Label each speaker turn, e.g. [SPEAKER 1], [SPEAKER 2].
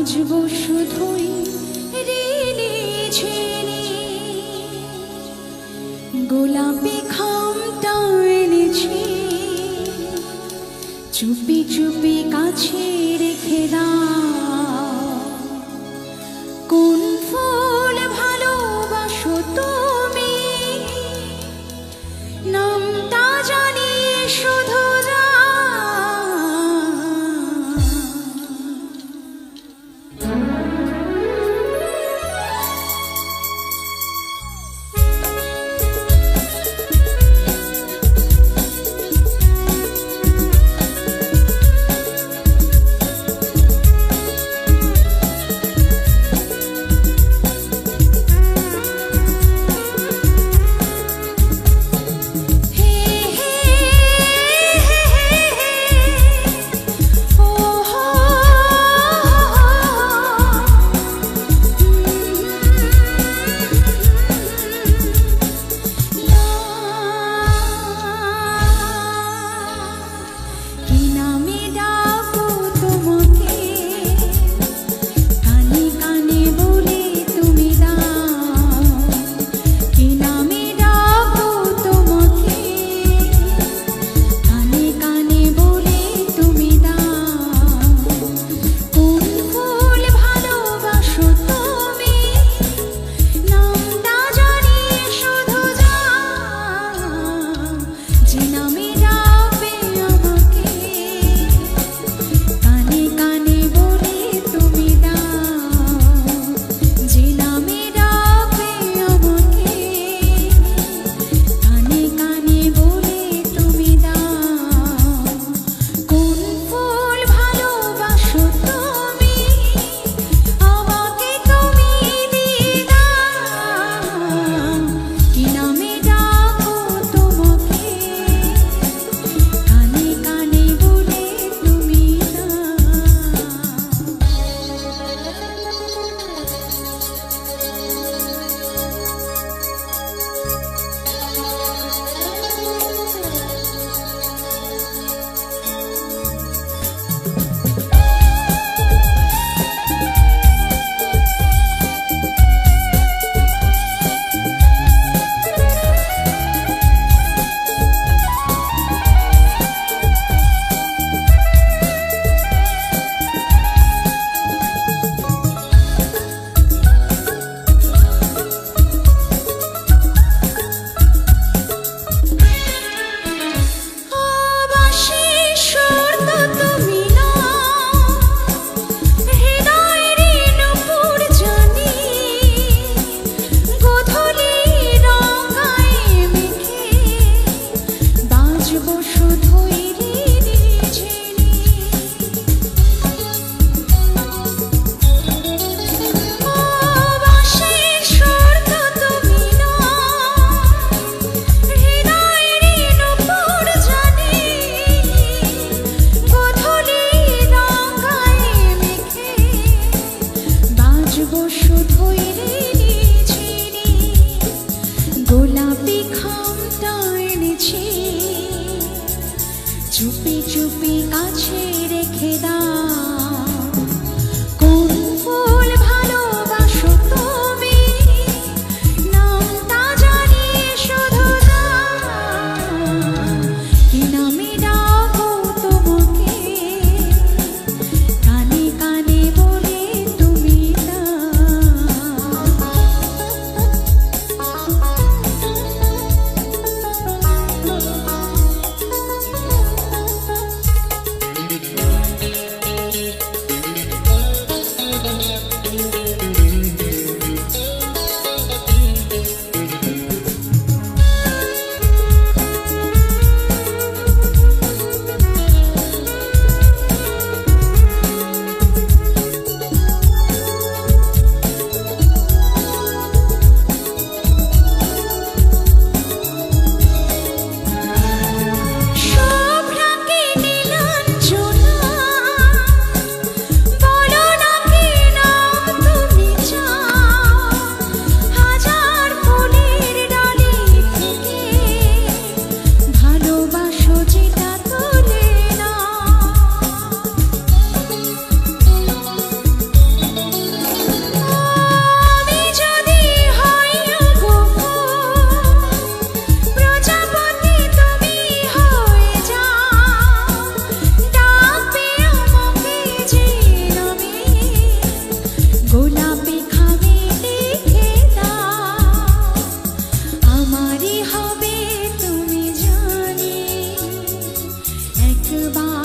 [SPEAKER 1] সাজবো শুধুই রেলে ছেড়ে। গোলাপি খামটা এনেছি। চুপি চুপি কাছে রেখে দাও। চুপি চুপি কাছে রেখে দাও। কোন বাবা